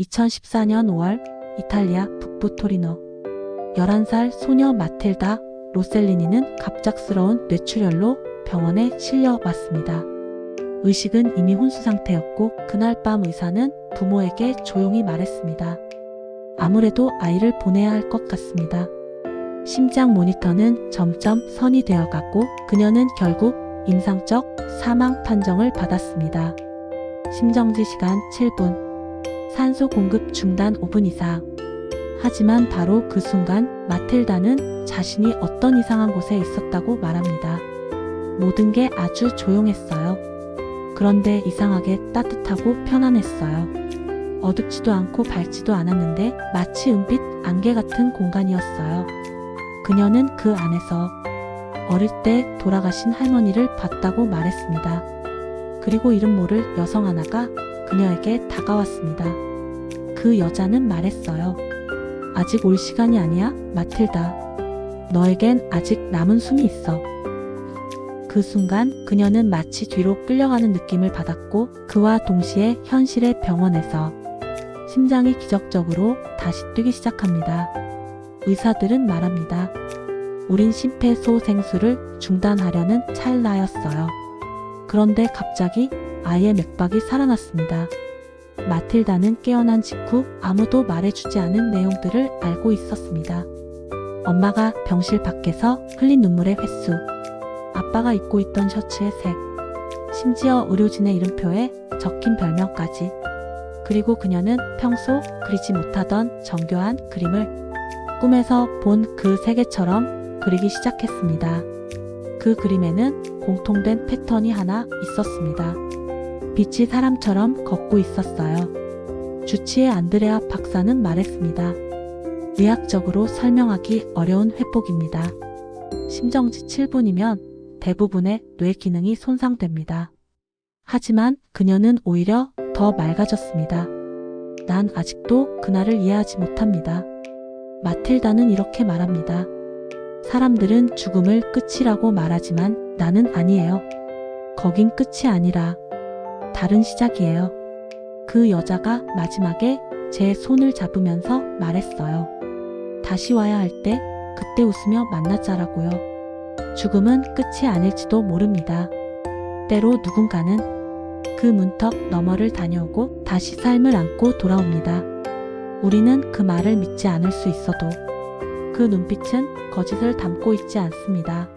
2014년 5월 이탈리아 북부 토리노 11살 소녀 마틸다 로셀리니는 갑작스러운 뇌출혈로 병원에 실려 왔습니다. 의식은 이미 혼수 상태였고 그날 밤 의사는 부모에게 조용히 말했습니다. 아무래도 아이를 보내야 할 것 같습니다. 심장 모니터는 점점 선이 되어갔고 그녀는 결국 임상적 사망 판정을 받았습니다. 심정지 시간 7분. 산소 공급 중단 5분 이상. 하지만 바로 그 순간 마틸다는 자신이 어떤 이상한 곳에 있었다고 말합니다. 모든 게 아주 조용했어요. 그런데 이상하게 따뜻하고 편안했어요. 어둡지도 않고 밝지도 않았는데 마치 은빛 안개 같은 공간이었어요. 그녀는 그 안에서 어릴 때 돌아가신 할머니를 봤다고 말했습니다. 그리고 이름 모를 여성 하나가 그녀에게 다가왔습니다. 그 여자는 말했어요. 아직 올 시간이 아니야, 마틸다. 너에겐 아직 남은 숨이 있어. 그 순간 그녀는 마치 뒤로 끌려가는 느낌을 받았고 그와 동시에 현실의 병원에서 심장이 기적적으로 다시 뛰기 시작합니다. 의사들은 말합니다. 우린 심폐소생술을 중단하려는 찰나였어요. 그런데 갑자기 아이의 맥박이 살아났습니다. 마틸다는 깨어난 직후 아무도 말해주지 않은 내용들을 알고 있었습니다. 엄마가 병실 밖에서 흘린 눈물의 횟수, 아빠가 입고 있던 셔츠의 색, 심지어 의료진의 이름표에 적힌 별명까지. 그리고 그녀는 평소 그리지 못하던 정교한 그림을 꿈에서 본 그 세계처럼 그리기 시작했습니다. 그 그림에는 공통된 패턴이 하나 있었습니다. 빛이 사람처럼 걷고 있었어요. 주치의 안드레아 박사는 말했습니다. 의학적으로 설명하기 어려운 회복입니다. 심정지 7분이면 대부분의 뇌 기능이 손상됩니다. 하지만 그녀는 오히려 더 맑아졌습니다. 난 아직도 그날을 이해하지 못합니다. 마틸다는 이렇게 말합니다. 사람들은 죽음을 끝이라고 말하지만 나는 아니에요. 거긴 끝이 아니라 다른 시작이에요. 그 여자가 마지막에 제 손을 잡으면서 말했어요. 다시 와야 할 때 그때 웃으며 만나자라고요. 죽음은 끝이 아닐지도 모릅니다. 때로 누군가는 그 문턱 너머를 다녀오고 다시 삶을 안고 돌아옵니다. 우리는 그 말을 믿지 않을 수 있어도 그 눈빛은 거짓을 담고 있지 않습니다.